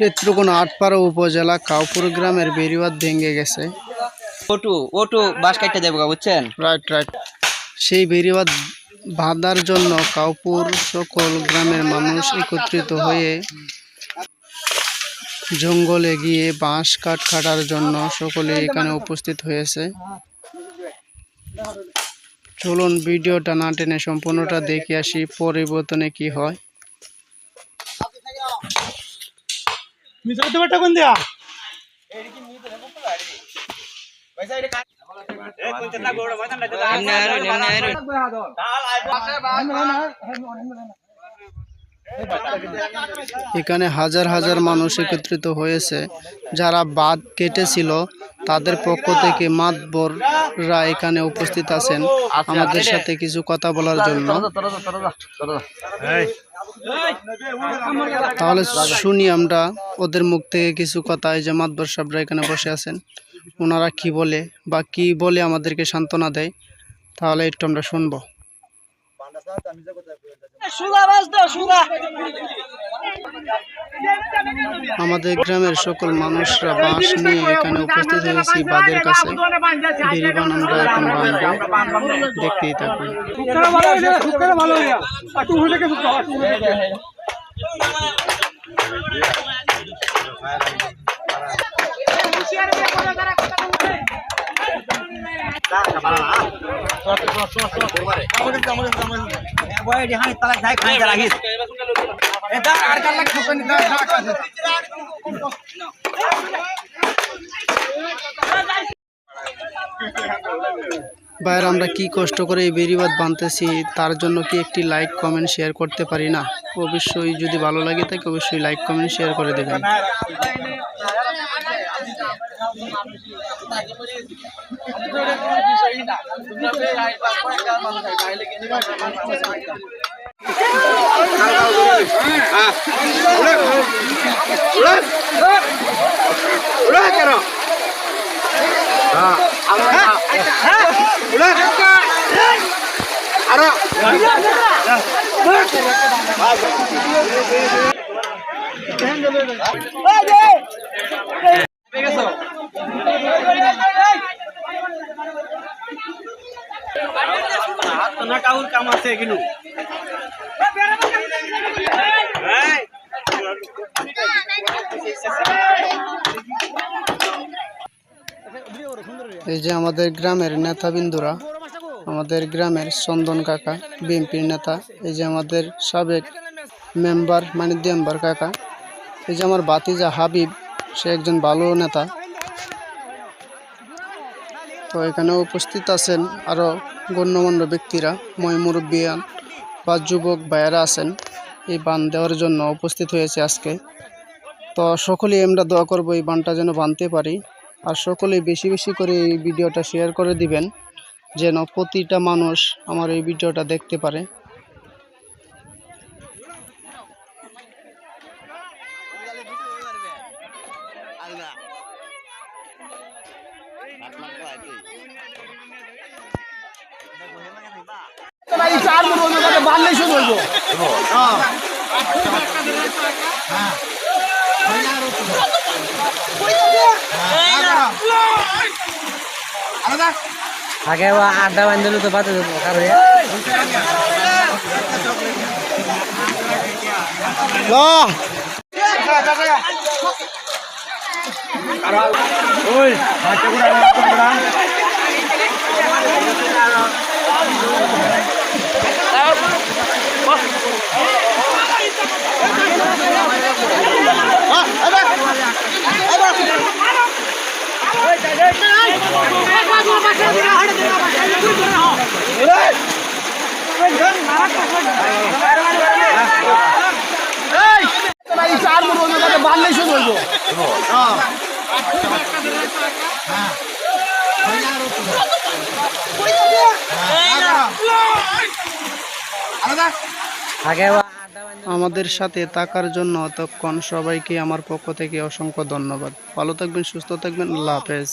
নেত্রকোনা আটপাড়া উপজেলা কাউপুর গ্রামের বেরিবাদ ভেঙে গেছে। ওটু ওটু বাস কাটতে দেবো বুঝছেন? রাইট রাইট সেই বেরিবাদ বাঁধার জন্য কাউপুর সকল গ্রামের মানুষ একত্রিত হয়ে জঙ্গলে গিয়ে বাঁশ কাঠ কাটার জন্য সকলে এখানে উপস্থিত হয়েছে। চলুন ভিডিওটা না টেনে সম্পূর্ণটা দেখে আসি পরিবর্তনে কি হয়। আরও, এমনি আরও। এখানে হাজার হাজার মানুষ একত্রিত হয়েছে যারা বাদ কেটেছিল তাদের পক্ষ থেকে মাতবররা এখানে উপস্থিত আছেন আমাদের সাথে কিছু কথা বলার জন্য। তাহলে শুনি আমরা ওদের মুখ থেকে কিছু কথা এই যে মাতবর সাহেবরা এখানে বসে আছেন। ওনারা কি বলে বা কি বলে আমাদেরকে সান্ত্বনা দেয়, তাহলে একটু আমরা শুনব। আমাদের গ্রামের সকল মানুষরা বাঁশ নিয়ে এখানে উপস্থিত হয়েছি বাদের কাছে। বেরিবান আমরা এখন বাঁধবো। দেখতেই থাকুন বাইরে আমরা কি কষ্ট করে এই বেরিবাদ বাঁধতেছি তার জন্য কি একটি লাইক কমেন্ট শেয়ার করতে পারি না? অবশ্যই যদি ভালো লাগে থাকে অবশ্যই লাইক কমেন্ট শেয়ার করে দেবেন। কেন আরও নাটাউর কাম আছে কিন্তু। এই যে আমাদের গ্রামের নেতাবিন্দুরা আমাদের গ্রামের চন্দন কাকা, বিএনপির নেতা, এই যে আমাদের সাবেক মেম্বার মানে মেম্বার কাকা, এই যে আমার বাতিজা হাবিব, সে একজন ভালো নেতা। তো এখানে উপস্থিত আছেন আরও গণ্যমান্য ব্যক্তিরা ময় মুরব্বিয়ান বা যুবক ভাইয়েরা আছেন। এই বান দেওয়ার জন্য উপস্থিত হয়েছে আজকে। তো সকলেই আমরা দোয়া করব এই বানটা যেন বানতে পারি। আর সকলেই বেশি বেশি করে এই ভিডিওটা শেয়ার করে দিবেন যেন প্রতিটা মানুষ আমার এই ভিডিওটা দেখতে পারে। আগে আড্ডা বান্ধব তো বাতে দেবো কারও আগে ও আড্ডা আমাদের সাথে থাকার জন্য অতক্ষণ সবাইকে আমার পক্ষ থেকে অসংখ্য ধন্যবাদ। ভালো থাকবেন সুস্থ থাকবেন আল্লাহ হাফেজ।